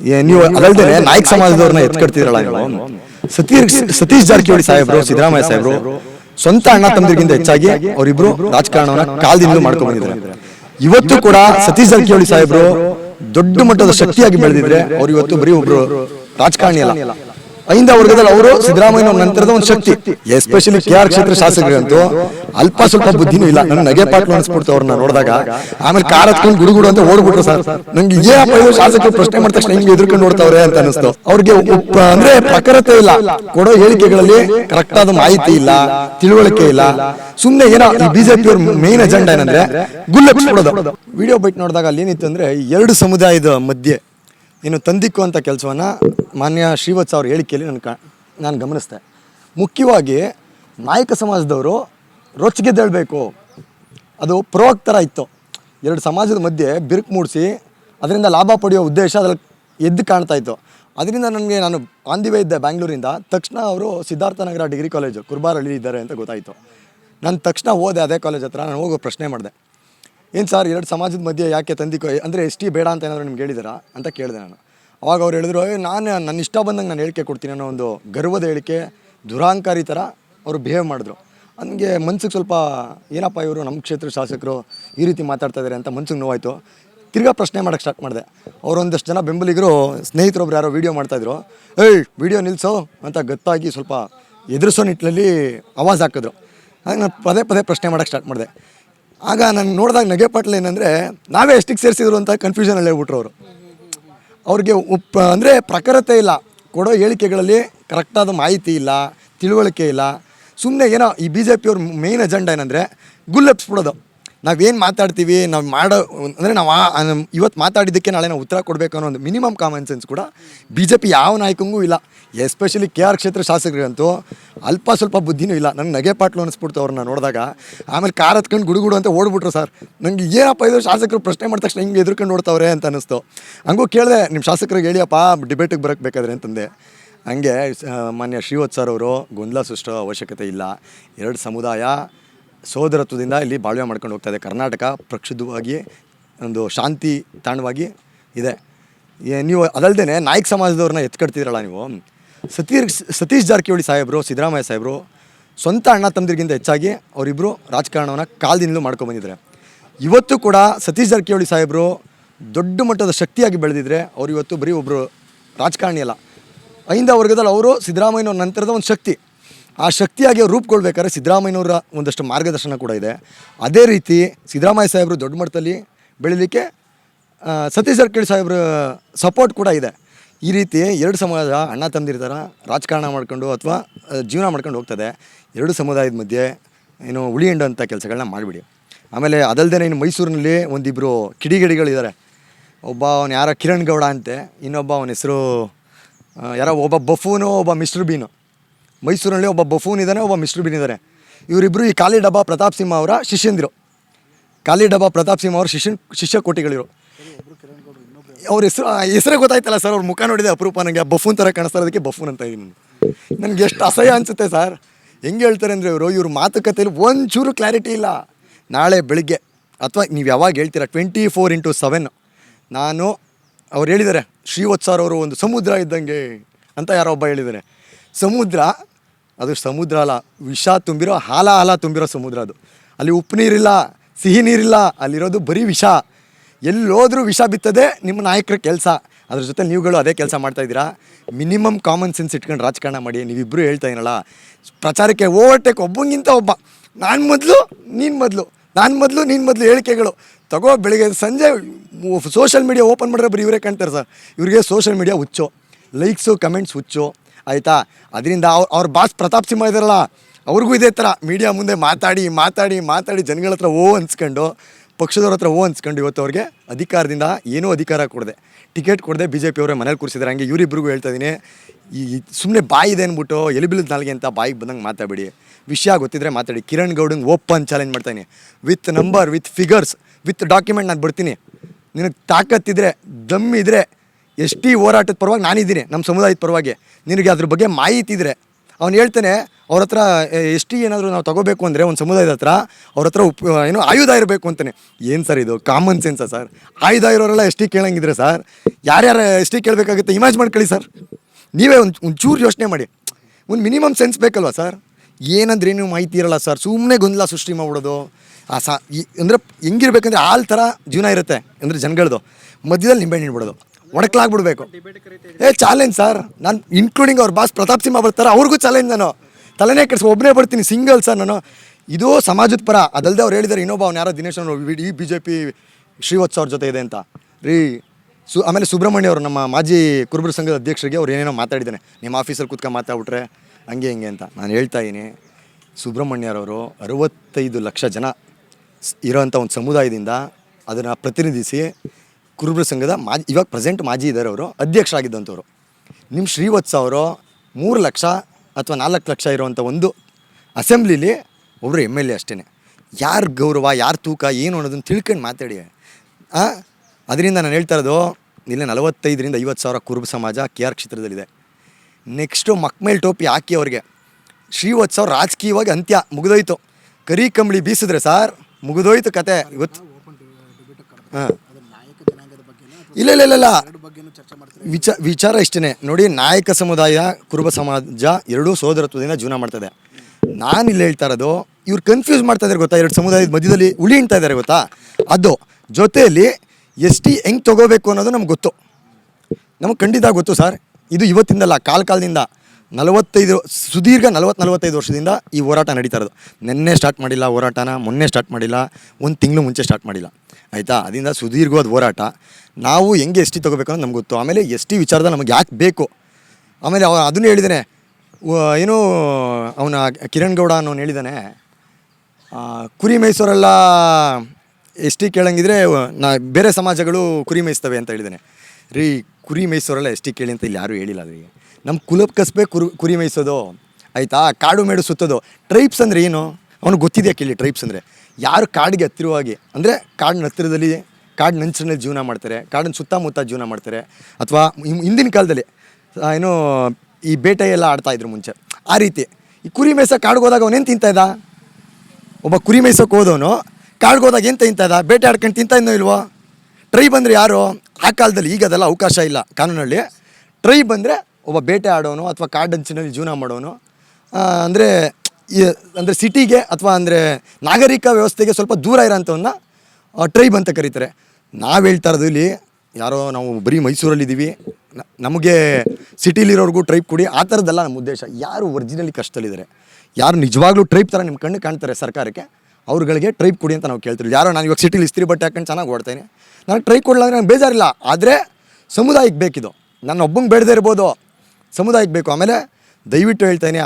ಏ, ನೀವು ಅದಲ್ದೇನೆ ನಾಯಕ್ ಸಮಾಜದವ್ರನ್ನ ಎತ್ಕಡ್ತಿದ್ರಲ್ಲ ನೀವು? ಸತೀಶ್ ಸತೀಶ್ ಜಾರಕಿಹೊಳಿ ಸಾಹೇಬ್ರು ಸಿದ್ದರಾಮಯ್ಯ ಸಾಹೇಬ್ರು ಸ್ವಂತ ಅಣ್ಣ ತಮ್ಮದಿರಿಗಿಂತ ಹೆಚ್ಚಾಗಿ ಅವರಿಬ್ರು ರಾಜಕಾರಣವನ್ನ ಕಾಲದಿಂದ ಮಾಡ್ಕೊಂಡು ಬಂದಿದ್ದಾರೆ ಇವತ್ತು ಕೂಡ ಸತೀಶ್ ಜಾರಕಿಹೊಳಿ ಸಾಹೇಬ್ರು ದೊಡ್ಡ ಮಟ್ಟದ ಶಕ್ತಿಯಾಗಿ ಬೆಳೆದಿದ್ರೆ ಅವ್ರು ಇವತ್ತು ಬರೀ ಒಬ್ರು ರಾಜಕಾರಣಿ ಅಲ್ಲ. ಐಂದ ವರ್ಗದಲ್ಲಿ ಅವರು ಸಿದ್ದರಾಮಯ್ಯ ನಂತರದ ಒಂದು ಶಕ್ತಿ ಎಸ್ಪೆಷಲಿ ಕೆ ಆರ್ ಕ್ಷೇತ್ರ ಶಾಸಕರಿಗಂತೂ ಅಲ್ಪ ಸ್ವಲ್ಪ ಬುದ್ಧಿನೂ ಇಲ್ಲ. ನನ್ನ ನಗೆ ಪಾಟ್ಲು ಅನಿಸ್ಬಿಡ್ತು ಅವ್ರನ್ನ ನೋಡಿದಾಗ. ಆಮೇಲೆ ಕಾರ್ ಹತ್ಕೊಂಡು ಗುಡುಗುಡು ಅಂತ ಓಡ್ಬಿಟ್ರು ಸರ್. ನಂಗೆ ಏನಪ್ಪ ಇದು ಶಾಸಕರು ಪ್ರಶ್ನೆ ಮಾಡಿದ ತಕ್ಷಣ ಹಿಂಗೆ ಎದುರ್ಕೊಂಡು ನೋಡ್ತಾವ್ರೆ ಅಂತ ಅನಿಸ್ತು. ಅವ್ರಿಗೆ ಅಂದ್ರೆ ಪ್ರಖರತೆ ಇಲ್ಲ. ಕೊಡೋ ಹೇಳಿಕೆಗಳಲ್ಲಿ ಕರೆಕ್ಟ್ ಆದ ಮಾಹಿತಿ ಇಲ್ಲ, ತಿಳುವಳಿಕೆ ಇಲ್ಲ. ಸುಮ್ನೆ ಏನೋ ಈ ಬಿಜೆಪಿ ಅವ್ರ ಮೇನ್ ಅಜೆಂಡಾ ಏನಂದ್ರೆ ಗುಲ್ಲೆಬ್ಸ್ಬಿಡೋದು ವಿಡಿಯೋ ಬೈಟ್ ನೋಡಿದಾಗ ಅಲ್ಲಿ ಏನಿತ್ತು ಅಂದ್ರೆ ಎರಡು ಸಮುದಾಯದ ಮಧ್ಯೆ ಇನ್ನು ತಂದಿಕ್ಕು ಅಂತ ಕೆಲಸವನ್ನು ಮಾನ್ಯ ಶ್ರೀವತ್ಸ ಅವ್ರ ಹೇಳಿಕೆಯಲ್ಲಿ ನಾನು ಕ, ನಾನು ಗಮನಿಸ್ದೆ. ಮುಖ್ಯವಾಗಿ ನಾಯಕ ಸಮಾಜದವರು ರೊಚ್ಚಿಗೆದ್ದೇಳಬೇಕು ಅದು ಪ್ರೋಕ್ ಥರ ಇತ್ತು. ಎರಡು ಸಮಾಜದ ಮಧ್ಯೆ ಬಿರುಕು ಮೂಡಿಸಿ ಅದರಿಂದ ಲಾಭ ಪಡೆಯೋ ಉದ್ದೇಶ ಅದ್ರಲ್ಲಿ ಎದ್ದು ಕಾಣ್ತಾ ಇತ್ತು. ಅದರಿಂದ ನನಗೆ ನಾನು ಆನ್ ದಿ ವೇ ಇದ್ದೆ ಬ್ಯಾಂಗ್ಳೂರಿಂದ. ತಕ್ಷಣ ಅವರು ಸಿದ್ಧಾರ್ಥ ನಗರ ಡಿಗ್ರಿ ಕಾಲೇಜು ಕುರ್ಬಾರಳ್ಳಿ ಇದ್ದಾರೆ ಅಂತ ಗೊತ್ತಾಯಿತು. ನಾನು ತಕ್ಷಣ ಹೋದೆ ಅದೇ ಕಾಲೇಜ್ ಹತ್ರ, ನಾನು ಹೋಗೋ ಪ್ರಶ್ನೆ ಮಾಡಿದೆ. ಏನು ಸರ್ ಎರಡು ಸಮಾಜದ ಮಧ್ಯೆ ಯಾಕೆ ತಂದಿಕೋ ಅಂದರೆ ಎಸ್ ಟಿ ಬೇಡ ಅಂತ ಏನಾದರೂ ನಿಮ್ಗೆ ಹೇಳಿದಾರಾ ಅಂತ ಕೇಳಿದೆ ನಾನು. ಅವಾಗ ಅವ್ರು ಹೇಳಿದ್ರು "ಏ, ನಾನು ನನ್ನ ಇಷ್ಟ ಬಂದಂಗೆ ನಾನು ಹೇಳಿಕೆ ಕೊಡ್ತೀನಿ ಅನ್ನೋ ಒಂದು ಗರ್ವದ ಹೇಳಿಕೆ ದುರಾಂಕಾರಿ ಥರ ಅವರು ಬಿಹೇವ್ ಮಾಡಿದ್ರು. ನನಗೆ ಮನ್ಸಿಗೆ ಸ್ವಲ್ಪ ಏನಪ್ಪ ಇವರು ನಮ್ಮ ಕ್ಷೇತ್ರ ಶಾಸಕರು ಈ ರೀತಿ ಮಾತಾಡ್ತಾ ಇದ್ದಾರೆ ಅಂತ ಮನ್ಸಿಗೆ ನೋವಾಯಿತು. ತಿರ್ಗಾ ಪ್ರಶ್ನೆ ಮಾಡೋಕ್ಕೆ ಸ್ಟಾರ್ಟ್ ಮಾಡಿದೆ. ಅವರೊಂದಷ್ಟು ಜನ ಬೆಂಬಲಿಗರು ಸ್ನೇಹಿತರೊಬ್ರು ಯಾರೋ ವೀಡಿಯೋ ಮಾಡ್ತಾಯಿದ್ರು ಏಯ್ ವಿಡಿಯೋ ನಿಲ್ಲಿಸೋ ಅಂತ ಗೊತ್ತಾಗಿ ಸ್ವಲ್ಪ ಎದುರಿಸೋ ನಿಟ್ಟಿನಲ್ಲಿ ಆವಾಜ್ ಹಾಕಿದ್ರು. ಹಾಗೆ ನಾನು ಪದೇ ಪದೇ ಪ್ರಶ್ನೆ ಮಾಡೋಕ್ಕೆ ಸ್ಟಾರ್ಟ್ ಮಾಡಿದೆ. ಆಗ ನಾನು ನೋಡಿದಾಗ ನಗೆ ಪಟ್ಲ ಏನಂದರೆ, ನಾವೇ ಎಷ್ಟಿಗೆ ಸೇರಿಸಿದ್ರು ಅಂತ ಕನ್ಫ್ಯೂಷನಲ್ಲಿ ಹೇಳ್ಬಿಟ್ರು ಅವರು. ಅವ್ರಿಗೆ ಉಪ್, ಅಂದರೆ ಪ್ರಖರತೆ ಇಲ್ಲ. ಕೊಡೋ ಹೇಳಿಕೆಗಳಲ್ಲಿ ಕರೆಕ್ಟಾದ ಮಾಹಿತಿ ಇಲ್ಲ, ತಿಳುವಳಿಕೆ ಇಲ್ಲ. ಸುಮ್ಮನೆ ಏನೋ ಈ ಬಿ ಜೆ ಪಿಯವ್ರ ಮೇಯ್ನ್ ಅಜೆಂಡಾ ಏನಂದರೆ, ಗುಲ್ಲೆಬ್ಸ್ಬಿಡೋದು. ನಾವೇನು ಮಾತಾಡ್ತೀವಿ, ನಾವು ಮಾಡೋ, ಅಂದರೆ ನಾವು ಇವತ್ತು ಮಾತಾಡಿದ್ದಕ್ಕೆ ನಾಳೆ ನಾವು ಉತ್ತರ ಕೊಡಬೇಕು ಅನ್ನೋ ಒಂದು ಮಿನಿಮಮ್ ಕಾಮನ್ ಸೆನ್ಸ್ ಕೂಡ ಬಿ ಜೆ ಪಿ ಯಾವ ನಾಯಕಂಗೂ ಇಲ್ಲ. ಎಸ್ಪೆಷಲಿ ಕೆ ಆರ್ ಕ್ಷೇತ್ರ ಶಾಸಕರಿಗಂತೂ ಅಲ್ಪ ಸ್ವಲ್ಪ ಬುದ್ಧಿನೂ ಇಲ್ಲ. ನಂಗೆ ನಗೆ ಪಾಟ್ಲು ಅನಿಸ್ಬಿಡ್ತು ಅವ್ರನ್ನ ನೋಡಿದಾಗ. ಆಮೇಲೆ ಕಾರ್ ಹತ್ಕೊಂಡು ಗುಡುಗುಡು ಅಂತ ಓಡ್ಬಿಟ್ರು ಸರ್. ನಂಗೆ ಏನಪ್ಪ ಇದು ಶಾಸಕರು ಪ್ರಶ್ನೆ ಮಾಡಿದ ತಕ್ಷಣ ಹಿಂಗೆ ಎದುರ್ಕೊಂಡು ನೋಡ್ತಾವ್ರೆ ಅಂತ ಅನಿಸ್ತು ಹಂಗೂ ಕೇಳಿದೆ ನಿಮ್ಮ ಶಾಸಕರಿಗೆ ಹೇಳಿಯಪ್ಪ ಡಿಬೇಟಿಗೆ ಬರಕ್ಕೆ ಬೇಕಾದ್ರೆ ಅಂತಂದೆ. ಹಂಗೆ ಮಾನ್ಯ ಶ್ರೀವತ್ ಸರ್ ಅವರು ಗೊಂದಲ ಸೃಷ್ಟೋ ಅವಶ್ಯಕತೆ ಇಲ್ಲ. ಎರಡು ಸಮುದಾಯ ಸೋದರತ್ವದಿಂದ ಇಲ್ಲಿ ಬಾಳ್ವೆ ಮಾಡ್ಕೊಂಡು ಹೋಗ್ತಾ ಇದೆ. ಕರ್ನಾಟಕ ಪ್ರಕ್ಷುಬ್ಧವಾಗಿ ಒಂದು ಶಾಂತಿ ತಾಣವಾಗಿ ಇದೆ. ನೀವು ಅದಲ್ದೇನೆ ನಾಯಕ್ ಸಮಾಜದವ್ರನ್ನ ಎತ್ಕಡ್ತಿದ್ರಲ್ಲ ನೀವು. ಸತೀರ್, ಸತೀಶ್ ಜಾರಕಿಹೊಳಿ ಸಾಹೇಬರು, ಸಿದ್ದರಾಮಯ್ಯ ಸಾಹೇಬರು ಸ್ವಂತ ಅಣ್ಣ ತಂದಿರಿಗಿಂತ ಹೆಚ್ಚಾಗಿ ಅವರಿಬ್ಬರು ರಾಜಕಾರಣವನ್ನು ಕಾಲದಿಂದಲೂ ಮಾಡ್ಕೊಂಡು ಬಂದಿದ್ದಾರೆ. ಇವತ್ತು ಕೂಡ ಸತೀಶ್ ಜಾರಕಿಹೊಳಿ ಸಾಹೇಬರು ದೊಡ್ಡ ಮಟ್ಟದ ಶಕ್ತಿಯಾಗಿ ಬೆಳೆದಿದ್ರೆ ಅವರು ಇವತ್ತು ಬರೀ ಒಬ್ಬರು ರಾಜಕಾರಣಿ ಅಲ್ಲ. ಐಂದ ವರ್ಗದಲ್ಲಿ ಅವರು ಸಿದ್ದರಾಮಯ್ಯನವ್ರ ನಂತರದ ಒಂದು ಶಕ್ತಿ. ಆ ಶಕ್ತಿಯಾಗಿ ಅವ್ರು ರೂಪುಗೊಳ್ಬೇಕಾದ್ರೆ ಸಿದ್ದರಾಮಯ್ಯನವರ ಒಂದಷ್ಟು ಮಾರ್ಗದರ್ಶನ ಕೂಡ ಇದೆ. ಅದೇ ರೀತಿ ಸಿದ್ದರಾಮಯ್ಯ ಸಾಹೇಬರು ದೊಡ್ಡ ಮಟ್ಟದಲ್ಲಿ ಬೆಳೀಲಿಕ್ಕೆ ಸತೀಶ್ ಜಾರಕಿಹೊಳಿ ಸಾಹೇಬ್ರ ಸಪೋರ್ಟ್ ಕೂಡ ಇದೆ. ಈ ರೀತಿ ಎರಡು ಸಮುದಾಯ ಅಣ್ಣ ತಮ್ಮದಿರ ಥರ ರಾಜಕಾರಣ ಮಾಡ್ಕೊಂಡು ಅಥವಾ ಜೀವನ ಮಾಡ್ಕೊಂಡು ಹೋಗ್ತದೆ. ಎರಡು ಸಮುದಾಯದ ಮಧ್ಯೆ ಏನು ಉಳಿಯಂಡಂಥ ಕೆಲಸಗಳನ್ನ ಮಾಡಿಬಿಡಿ. ಆಮೇಲೆ ಅದಲ್ಲದೆ ಇನ್ನು ಮೈಸೂರಿನಲ್ಲಿ ಒಂದಿಬ್ಬರು ಕಿಡಿಗಿಡಿಗಳಿದ್ದಾರೆ. ಒಬ್ಬ ಅವನು ಯಾರೋ ಕಿರಣ್ ಗೌಡ ಅಂತೆ, ಇನ್ನೊಬ್ಬ ಅವನ ಹೆಸರು ಯಾರೋ ಒಬ್ಬ ಬಫೂನು, ಒಬ್ಬ ಮಿಸ್ಟರ್ ಬೀನು. ಮೈಸೂರಿನಲ್ಲಿ ಒಬ್ಬ ಬಫೂನ್ ಇದ್ದಾನೆ, ಒಬ್ಬ ಮಿಸ್ಟರ್ ಬಿನ್ ಇದ್ದಾರೆ ಇವರಿಬ್ಬರು ಈ ಖಾಲಿ ಡಬ್ಬ ಪ್ರತಾಪ್ ಸಿಂಹ ಅವರ ಶಿಷ್ಯಂದಿರು. ಖಾಲಿ ಡಬ್ಬ ಪ್ರತಾಪ್ ಸಿಂಹ ಅವ್ರ ಶಿಷ್ಯ ಶಿಷ್ಯ ಕೋಟಿಗಳಿರು ಅವ್ರ ಹೆಸರು ಹೆಸರೇ ಗೊತ್ತಾಯ್ತಲ್ಲ ಸರ್, ಅವ್ರ ಮುಖ ನೋಡಿದೆ ಅಪರೂಪ ನನಗೆ ಬಫೂನ್ ಥರ ಕಾಣಿಸ್ತಾ ಇರೋದಕ್ಕೆ ಬಫೂನ್ ಅಂತ ಇದ್ದೀನಿ. ನನಗೆ ಎಷ್ಟು ಅಸಹ್ಯ ಅನಿಸುತ್ತೆ ಸರ್. ಹೆಂಗೆ ಹೇಳ್ತಾರೆ ಅಂದರೆ ಇವರು, ಇವ್ರ ಮಾತುಕತೆಯಲ್ಲಿ ಒಂಚೂರು ಕ್ಲಾರಿಟಿ ಇಲ್ಲ. ನಾಳೆ ಬೆಳಿಗ್ಗೆ, ಅಥವಾ ನೀವು ಯಾವಾಗ ಹೇಳ್ತೀರಾ, ಟ್ವೆಂಟಿ ಫೋರ್ ಇಂಟು ಸೆವೆನ್. ನಾನು, ಅವ್ರು ಹೇಳಿದ್ದಾರೆ, ಶ್ರೀವತ್ಸಾರ್ ಅವರು ಒಂದು ಸಮುದ್ರ ಇದ್ದಂಗೆ ಅಂತ ಯಾರೋ ಒಬ್ಬ ಹೇಳಿದ್ದಾರೆ. ಸಮುದ್ರ, ಅದು ಸಮುದ್ರ ಅಲ್ಲ, ವಿಷ ತುಂಬಿರೋ ಹಾಲ ಹಾಲ ತುಂಬಿರೋ ಸಮುದ್ರ ಅದು. ಅಲ್ಲಿ ಉಪ್ಪು ನೀರಿಲ್ಲ, ಸಿಹಿ ನೀರಿಲ್ಲ, ಅಲ್ಲಿರೋದು ಬರೀ ವಿಷ. ಎಲ್ಲೋದ್ರೂ ವಿಷ ಬಿತ್ತದೆ ನಿಮ್ಮ ನಾಯಕರ ಕೆಲಸ. ಅದ್ರ ಜೊತೆ ನೀವುಗಳು ಅದೇ ಕೆಲಸ ಮಾಡ್ತಾ ಇದ್ದೀರಾ? ಮಿನಿಮಮ್ ಕಾಮನ್ ಸೆನ್ಸ್ ಇಟ್ಕೊಂಡು ರಾಜಕಾರಣ ಮಾಡಿ ನೀವಿಬ್ಬರು ಹೇಳ್ತಾ ಇರಲ್ಲ ಪ್ರಚಾರಕ್ಕೆ ಓವರ್ಟೇಕ್ ಒಬ್ಬಂಗಿಂತ ಒಬ್ಬ. ನಾನು ಮೊದಲು, ನೀನು ಮೊದಲು, ನಾನು ಮೊದಲು, ನೀನು ಮೊದಲು ಹೇಳಿಕೆಗಳು. ತಗೋ, ಬೆಳಿಗ್ಗೆ ಸಂಜೆ ಸೋಷಿಯಲ್ ಮೀಡಿಯಾ ಓಪನ್ ಮಾಡಿದ್ರೆ ಬರೀ ಇವರೇ ಕಾಣ್ತಾರೆ ಸರ್. ಇವರಿಗೆ ಸೋಷಿಯಲ್ ಮೀಡಿಯಾ ಹುಚ್ಚು. ಲೈಕ್ಸು ಕಮೆಂಟ್ಸ್ ಹುಚ್ಚು. ಆಯಿತಾ? ಅದರಿಂದ ಅವ್ರ ಅವ್ರ ಬಾಸ್ ಪ್ರತಾಪ್ ಸಿಂಹ ಇದ್ದಾರಲ್ಲ ಅವ್ರಿಗೂ ಇದೇ ಥರ ಮೀಡಿಯಾ ಮುಂದೆ ಮಾತಾಡಿ ಮಾತಾಡಿ ಮಾತಾಡಿ ಜನಗಳ ಹತ್ರ ಓ ಅನ್ಸ್ಕೊಂಡು, ಪಕ್ಷದವ್ರ ಹತ್ರ ಓ ಅನ್ಸ್ಕೊಂಡು ಇವತ್ತು ಅವ್ರಿಗೆ ಅಧಿಕಾರದಿಂದ ಏನೂ ಅಧಿಕಾರ ಕೊಡದೆ. ಟಿಕೆಟ್ ಕೊಡದೆ ಬಿ ಜೆ ಪಿಯವರೇ ಮನೇಲಿ ಕೂರಿಸಿದ್ದಾರೆ ಹಂಗೆ ಇವರಿಬ್ರಿಗೂ ಹೇಳ್ತಾ ಇದ್ದೀನಿ ಈ ಸುಮ್ಮನೆ ಬಾಯಿ ಇದೆ ಅಂದ್ಬಿಟ್ಟು ಎಲಿಬಿಲಿದ ನಾಲ್ಗೆ ಅಂತ ಬಾಯಿಗೆ ಬಂದಂಗೆ ಮಾತಾಡಬೇಡಿ. ವಿಷಯ ಗೊತ್ತಿದ್ರೆ ಮಾತಾಡಿ. ಕಿರಣ್ ಗೌಡಂಗೆ ಓಪನ್ ಚಾಲೆಂಜ್ ಮಾಡ್ತಾನೆ with number with figures with document ನಾನು ಬರ್ತೀನಿ. ನಿನಗೆ ತಾಕತ್ತಿದ್ರೆ ದಮ್ ಇದ್ರೆ ಎಸ್ ಟಿ ಹೋರಾಟದ ಪರವಾಗಿ ನಾನಿದ್ದೀನಿ ನಮ್ಮ ಸಮುದಾಯದ ಪರವಾಗಿ. ನಿನಗೆ ಅದ್ರ ಬಗ್ಗೆ ಮಾಹಿತಿ ಇದ್ರೆ, ಅವ್ನು ಹೇಳ್ತಾನೆ, ಅವ್ರ ಹತ್ರ ಎಸ್ ಟಿ ಏನಾದರೂ ನಾವು ತಗೋಬೇಕು ಅಂದರೆ ಒಂದು ಸಮುದಾಯದ ಹತ್ರ, ಅವ್ರ ಹತ್ರ ಉಪ್, ಏನು ಆಯುಧ ಇರಬೇಕು ಅಂತಾನೆ. ಏನು ಸರ್ ಇದು? Common ಸೆನ್ಸಾ sir? ಆಯುಧ ಇರೋರೆಲ್ಲ ಎಸ್ ಟಿ ಕೇಳಂಗಿದ್ರೆ ಸರ್? ಯಾರ್ಯಾರು ಎಸ್ ಟಿ ಕೇಳಬೇಕಾಗುತ್ತೆ ಇಮ್ಯಾಜ್ ಮಾಡ್ಕೊಳ್ಳಿ ಸರ್. ನೀವೇ ಒಂದು, ಒಂಚೂರು ಯೋಚನೆ ಮಾಡಿ. ಒಂದು ಮಿನಿಮಮ್ ಸೆನ್ಸ್ ಬೇಕಲ್ವಾ ಸರ್? ಏನಂದ್ರೆ ನೀವು ಮಾಹಿತಿ ಇರಲ್ಲ ಸರ್? ಸುಮ್ಮನೆ ಗೊಂದಲ ಸೃಷ್ಟಿ ಮಾಡ್ಬಿಡೋದು. ಆ ಸಾ, ಈ- ಅಂದರೆ ಹೆಂಗಿರ್ಬೇಕಂದ್ರೆ ಆಲ್ ಥರ ಜೀವನ ಇರುತ್ತೆ, ಅಂದರೆ ಜನಗಳದು. ಮಧ್ಯದಲ್ಲಿ ನಿಂಬೆಹಣ್ಣು ಇಡ್ಬಿಡೋದು ಒಡಕ್ಲಾಗ್ಬಿಡ್ಬೇಕು ಏ ಚಾಲೆಂಜ್ ಸರ್ ನಾನು ಇನ್ಕ್ಲೂಡಿಂಗ್ ಅವ್ರ ಬಾಸ್ ಪ್ರತಾಪ್ ಸಿಂಹ ಬರ್ತಾರೆ, ಅವ್ರಿಗೂ ಚಾಲೆಂಜ್ ನಾನು. ತಲೆನೇ ಕೆಡಿಸಿ ಒಬ್ಬನೇ ಬರ್ತೀನಿ ಸಿಂಗಲ್ ಸರ್ ನಾನು. ಇದು ಸಮಾಜದ ಪರ. ಅದಲ್ಲದೆ ಅವ್ರು ಹೇಳಿದ್ದಾರೆ ಇನ್ನೊಬ್ಬ ಅವ್ನು ಯಾರೋ ದಿನೇಶ್ ಅವ್ರು, ಈ ಬಿ ಜೆ ಪಿ ಶ್ರೀವತ್ಸ ಅವ್ರ ಜೊತೆ ಇದೆ ಅಂತ. ರೀ, ಸು ಆಮೇಲೆ ಸುಬ್ರಹ್ಮಣ್ಯ ಅವರು ನಮ್ಮ ಮಾಜಿ ಕುರುಬರ ಸಂಘದ ಅಧ್ಯಕ್ಷರಿಗೆ ಅವ್ರು ಏನೇನೋ ಮಾತಾಡಿದ್ದಾನೆ. ನಿಮ್ಮ ಆಫೀಸಲ್ಲಿ ಕೂತ್ಕೊಂಡು ಮಾತಾಡ್ಬಿಟ್ರೆ, ಹಂಗೆ ಹಿಂಗೆ ಅಂತ. ನಾನು ಹೇಳ್ತಾ ಇದ್ದೀನಿ ಸುಬ್ರಹ್ಮಣ್ಯರವರು ಅರವತ್ತೈದು ಲಕ್ಷ ಜನ ಇರೋಂಥ ಒಂದು ಸಮುದಾಯದಿಂದ ಅದನ್ನು ಪ್ರತಿನಿಧಿಸಿ ಕುರುಬರ ಸಂಘದ ಮಾಜಿ, ಇವಾಗ ಪ್ರೆಸೆಂಟ್ ಮಾಜಿ ಇದ್ದಾರೆ ಅವರು, ಅಧ್ಯಕ್ಷರಾಗಿದ್ದಂಥವ್ರು. ನಿಮ್ಮ ಶ್ರೀವತ್ಸ ಅವರು ಮೂರು ಲಕ್ಷ ಅಥವಾ ನಾಲ್ಕು ಲಕ್ಷ ಇರುವಂಥ ಒಂದು ಅಸೆಂಬ್ಲಿಲಿ ಒಬ್ಬರು ಎಂ ಎಲ್ ಎ ಅಷ್ಟೇ ಯಾರ ಗೌರವ, ಯಾರು ತೂಕ, ಏನು ಅನ್ನೋದನ್ನು ತಿಳ್ಕೊಂಡು ಮಾತಾಡಿ. ಅದರಿಂದ ನಾನು ಹೇಳ್ತಾ ಇರೋದು, ಇಲ್ಲಿ ನಲವತ್ತೈದರಿಂದ ಐವತ್ತು ಸಾವಿರ ಕುರುಬ ಸಮಾಜ ಕೆ ಆರ್ ಕ್ಷೇತ್ರದಲ್ಲಿದೆ. ನೆಕ್ಸ್ಟು ಮಕ್ಮೇಲ್ ಟೋಪಿ ಹಾಕಿ ಅವ್ರಿಗೆ. ಶ್ರೀವತ್ಸವ ರಾಜಕೀಯವಾಗಿ ಅಂತ್ಯ, ಮುಗಿದೋಯ್ತು. ಕರಿ, ಕಂಬಳಿ ಬೀಸಿದ್ರೆ ಸರ್, ಮುಗಿದೋಯ್ತು ಕತೆ. ಇವತ್ತು ಹಾಂ. ಇಲ್ಲ ಇಲ್ಲ ಇಲ್ಲ ಇಲ್ಲ. ವಿಚ ವಿಚಾರ ಇಷ್ಟೇ ನೋಡಿ ನಾಯಕ ಸಮುದಾಯ ಕುರುಬ ಸಮಾಜ ಎರಡೂ ಸೋದರತ್ವದಿಂದ ಜೀವನ ಮಾಡ್ತದೆ ನಾನು ಇಲ್ಲಿ ಹೇಳ್ತಾ ಇರೋದು ಇವ್ರು ಕನ್ಫ್ಯೂಸ್ ಮಾಡ್ತಾ ಇದ್ದಾರೆ ಗೊತ್ತಾ? ಎರಡು ಸಮುದಾಯದ ಮಧ್ಯದಲ್ಲಿ ಉಳಿ ಅಂತ ಇದ್ದಾರೆ ಗೊತ್ತಾ? ಅದು ಜೊತೆಯಲ್ಲಿ ಎಸ್ ಟಿ ಹೆಂಗೆ ತಗೋಬೇಕು ಅನ್ನೋದು ನಮ್ಗೆ ಗೊತ್ತು. ನಮಗೆ ಖಂಡಿತ ಗೊತ್ತು ಸರ್. ಇದು ಇವತ್ತಿಂದಲ್ಲ ಕಾಲ ಕಾಲದಿಂದ ನಲವತ್ತೈದು, ಸುದೀರ್ಘ ನಲವತ್ತು ನಲವತ್ತೈದು ವರ್ಷದಿಂದ ಈ ಹೋರಾಟ ನಡೀತಾ ಇರೋದು. ನಿನ್ನೆ ಸ್ಟಾರ್ಟ್ ಮಾಡಿಲ್ಲ ಹೋರಾಟನ, ಮೊನ್ನೆ ಸ್ಟಾರ್ಟ್ ಮಾಡಿಲ್ಲ, ಒಂದು ತಿಂಗಳು ಮುಂಚೆ ಸ್ಟಾರ್ಟ್ ಮಾಡಿಲ್ಲ. ಆಯಿತಾ? ಅದರಿಂದ ಸುದೀರ್ಘವಾದ ಹೋರಾಟ. ನಾವು ಹೆಂಗೆ ಎಸ್ ಟಿ ತೊಗೋಬೇಕು ನಮ್ಗೆ ಗೊತ್ತು. ಆಮೇಲೆ ಎಸ್ ಟಿ ವಿಚಾರದ ನಮಗೆ ಯಾಕೆ ಬೇಕು? ಆಮೇಲೆ ಅವ ಅದನ್ನು ಹೇಳಿದ್ದಾನೆ ಏನು ಅವನ ಕಿರಣ್ ಗೌಡ ಅನ್ನೋನು ಹೇಳಿದ್ದಾನೆ ಕುರಿ ಮೈಸೂರೆಲ್ಲ ಎಸ್ ಟಿ ಕೇಳಂಗಿದ್ರೆ ನಾ, ಬೇರೆ ಸಮಾಜಗಳು ಕುರಿ ಮೇಯಿಸ್ತವೆ ಅಂತ ಹೇಳಿದ್ದಾನೆ ರೀ, ಕುರಿ ಮೈಸೂರೆಲ್ಲ ಎಸ್ ಟಿ ಕೇಳಿ ಅಂತ ಇಲ್ಲಿ ಯಾರೂ ಹೇಳಿಲ್ಲ ಅವರಿಗೆ ನಮ್ಮ ಕುಲಪ್ ಕಸ್ಬೆ ಕುರು ಕುರಿ ಮೇಯಿಸೋದು, ಆಯಿತಾ? ಕಾಡು ಮೇಡು ಸುತ್ತೋದು. ಟ್ರೈಬ್ಸ್ ಅಂದರೆ ಏನು? ಅವನಿಗೆ ಗೊತ್ತಿದೆ ಕೇಳಿ ಟ್ರೈಬ್ಸ್ ಅಂದರೆ? ಯಾರು ಕಾಡಿಗೆ ಹತ್ತಿರವಾಗಿ ಅಂದರೆ ಕಾಡಿನ ಹತ್ತಿರದಲ್ಲಿ ಕಾಡಿನ ನಂಚಿನಲ್ಲಿ ಜೀವನ ಮಾಡ್ತಾರೆ, ಕಾಡಿನ ಸುತ್ತಮುತ್ತ ಜೀವನ ಮಾಡ್ತಾರೆ. ಅಥವಾ ಹಿಂದಿನ ಕಾಲದಲ್ಲಿ ಏನು ಈ ಬೇಟೆ ಎಲ್ಲ ಆಡ್ತಾ ಇದ್ರು ಮುಂಚೆ. ಆ ರೀತಿ. ಈ ಕುರಿ ಮೇಯ್ಸೋ ಕಾಡ್ಗೆ ಹೋದಾಗ ಅವನೇನು ಇದ್ದ? ಒಬ್ಬ ಕುರಿ ಮೇಯ್ಸೋಕೆ ಹೋದವನು, ಕಾಡ್ಗೆ ಹೋದಾಗ ಏನು ಇದ್ದ? ಬೇಟೆ ಆಡ್ಕೊಂಡು ತಿಂತ ಇದ್ನೋ ಇಲ್ವೋ? ಟ್ರೈ ಅಂದರೆ ಯಾರು? ಆ ಕಾಲದಲ್ಲಿ ಈಗ ಅದೆಲ್ಲ ಅವಕಾಶ ಇಲ್ಲ ಕಾನೂನಲ್ಲಿ. ಟ್ರೈ ಬಂದರೆ ಒಬ್ಬ ಬೇಟೆ ಆಡೋನು ಅಥವಾ ಕಾಡಂಚಿನಲ್ಲಿ ಜೀವನ ಮಾಡೋನು. ಅಂದರೆ ಅಂದರೆ ಸಿಟಿಗೆ ಅಥವಾ ಅಂದರೆ ನಾಗರಿಕ ವ್ಯವಸ್ಥೆಗೆ ಸ್ವಲ್ಪ ದೂರ ಇರೋಂಥವನ್ನ ಟ್ರೈಬ್ ಅಂತ ಕರೀತಾರೆ. ನಾವು ಹೇಳ್ತಾ ಇರೋದು ಇಲ್ಲಿ, ಯಾರೋ ನಾವು ಬರೀ ಮೈಸೂರಲ್ಲಿದ್ದೀವಿ. ನಮಗೆ ಸಿಟಿಲಿರೋರ್ಗೂ ಟ್ರೈಬ್ ಕೊಡಿ. ಆ ಥರದ್ದಲ್ಲ ನಮ್ಮ ಉದ್ದೇಶ. ಯಾರು ಒರಿಜಿನಲಿ ಕಷ್ಟದಲ್ಲಿದ್ದಾರೆ. ಯಾರು ನಿಜವಾಗ್ಲೂ ಟ್ರೈಬ್ ಥರ ನಿಮ್ಮ ಕಣ್ಣು ಕಾಣ್ತಾರೆ ಸರ್ಕಾರಕ್ಕೆ, ಅವ್ರುಗಳಿಗೆ ಟ್ರೈಬ್ ಕೊಡಿ ಅಂತ ನಾವು ಕೇಳ್ತೀವಿ ಯಾರೋ ನಾನು ಇವಾಗ ಸಿಟಿಲಿ ಇಸ್ತ್ರಿ ಬಟ್ಟೆ ಹಾಕೊಂಡು ಚೆನ್ನಾಗಿ ಓಡ್ತೇನೆ ನನಗೆ ಟ್ರೈ ಕೊಡಲ್ಲ ಅಂದರೆ ನಂಗೆ ಬೇಜಾರಿಲ್ಲ. ಆದರೆ ಸಮುದಾಯಕ್ಕೆ ಬೇಕಿದು. ನನ್ನ ಒಬ್ಬಂಗೆ ಬೇಡದೇ ಇರ್ಬೋದು ಸಮುದಾಯಕ್ಕೆ ಬೇಕು. ಆಮೇಲೆ ದಯವಿಟ್ಟು ಹೇಳ್ತೇನೆ